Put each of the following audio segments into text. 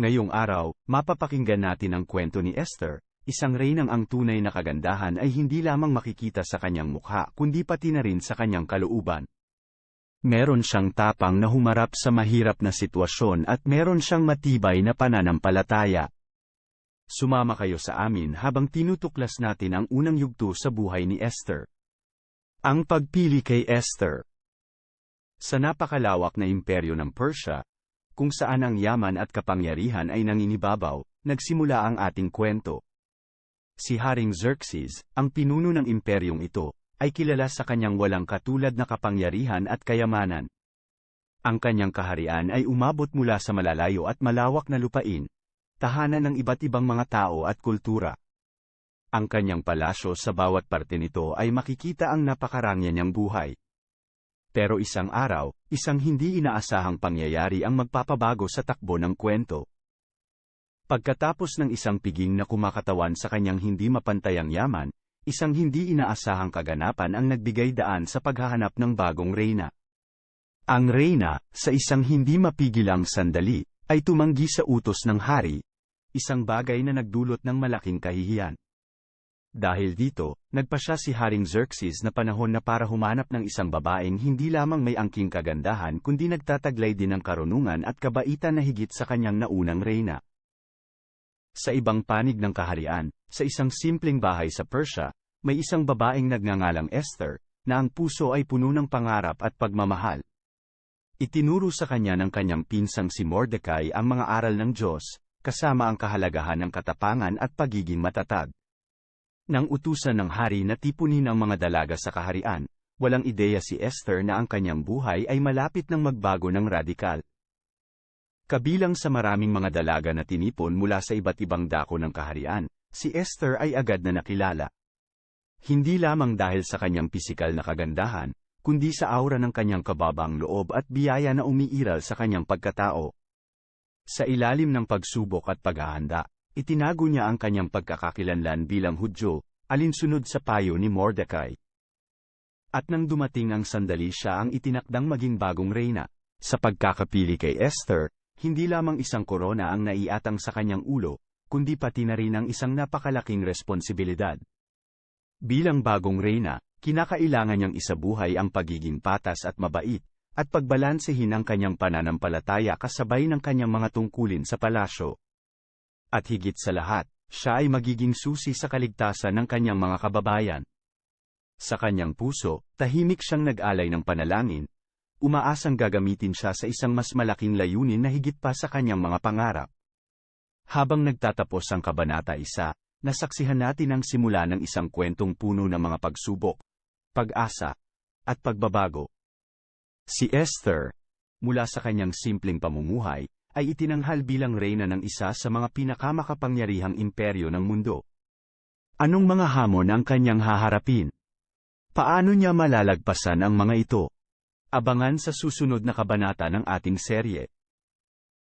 Ngayong araw, mapapakinggan natin ang kwento ni Esther, isang reynang ang tunay na kagandahan ay hindi lamang makikita sa kanyang mukha kundi pati na rin sa kanyang kalooban. Meron siyang tapang na humarap sa mahirap na sitwasyon at meron siyang matibay na pananampalataya. Sumama kayo sa amin habang tinutuklas natin ang unang yugto sa buhay ni Esther. Ang pagpili kay Esther Sa napakalawak na imperyo ng Persia, kung saan ang yaman at kapangyarihan ay nanginibabaw, nagsimula ang ating kwento. Si Haring Xerxes, ang pinuno ng imperyong ito, ay kilala sa kanyang walang katulad na kapangyarihan at kayamanan. Ang kanyang kaharian ay umabot mula sa malalayo at malawak na lupain, tahanan ng iba't ibang mga tao at kultura. Ang kanyang palasyo sa bawat parte nito ay makikita ang napakarangya niyang buhay. Pero isang araw, isang hindi inaasahang pangyayari ang magpapabago sa takbo ng kwento. Pagkatapos ng isang piging na kumakatawan sa kanyang hindi mapantayang yaman, isang hindi inaasahang kaganapan ang nagbigay daan sa paghahanap ng bagong reyna. Ang reyna, sa isang hindi mapigilang sandali, ay tumanggi sa utos ng hari, isang bagay na nagdulot ng malaking kahihiyan. Dahil dito, nagpa siya si Haring Xerxes na panahon na para humanap ng isang babaeng hindi lamang may angking kagandahan kundi nagtataglay din ng karunungan at kabaitan na higit sa kanyang naunang reyna. Sa ibang panig ng kaharian, sa isang simpleng bahay sa Persia, may isang babaeng nagngangalang Esther, na ang puso ay puno ng pangarap at pagmamahal. Itinuro sa kanya ng kanyang pinsang si Mordecai ang mga aral ng Diyos, kasama ang kahalagahan ng katapangan at pagiging matatag. Nang utusan ng hari na tipunin ang mga dalaga sa kaharian, walang ideya si Esther na ang kanyang buhay ay malapit ng magbago ng radikal. Kabilang sa maraming mga dalaga na tinipon mula sa iba't ibang dako ng kaharian, si Esther ay agad na nakilala. Hindi lamang dahil sa kanyang pisikal na kagandahan, kundi sa aura ng kanyang kababang loob at biyaya na umiiral sa kanyang pagkatao. Sa ilalim ng pagsubok at paghahanda, Itinago niya ang kanyang pagkakakilanlan bilang Hudyo, alinsunod sa payo ni Mordecai. At nang dumating ang sandali siya ang itinakdang maging bagong reyna, sa pagkakapili kay Esther, hindi lamang isang korona ang naiatang sa kanyang ulo, kundi pati na rin ang isang napakalaking responsibilidad. Bilang bagong reyna, kinakailangan niyang isabuhay ang pagiging patas at mabait, at pagbalansehin ang kanyang pananampalataya kasabay ng kanyang mga tungkulin sa palasyo. At higit sa lahat, siya ay magiging susi sa kaligtasan ng kanyang mga kababayan. Sa kanyang puso, tahimik siyang nag-alay ng panalangin, umaasang gagamitin siya sa isang mas malaking layunin na higit pa sa kanyang mga pangarap. Habang nagtatapos ang Kabanata 1, nasaksihan natin ang simula ng isang kwentong puno ng mga pagsubok, pag-asa, at pagbabago. Si Esther, mula sa kanyang simpleng pamumuhay, ay itinanghal bilang reyna ng isa sa mga pinakamakapangyarihang imperyo ng mundo. Anong mga hamon ang kanyang haharapin? Paano niya malalagpasan ang mga ito? Abangan sa susunod na kabanata ng ating serye.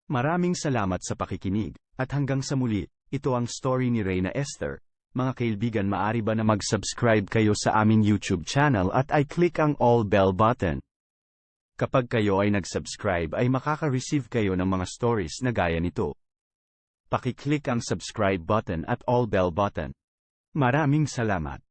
Maraming salamat sa pakikinig, at hanggang sa muli, ito ang story ni Reyna Esther. Mga kaibigan maari ba na mag-subscribe kayo sa aming YouTube channel at i-click ang all bell button? Kapag kayo ay nag-subscribe ay makaka-receive kayo ng mga stories na gaya nito. Pakiclick ang subscribe button at all bell button. Maraming salamat.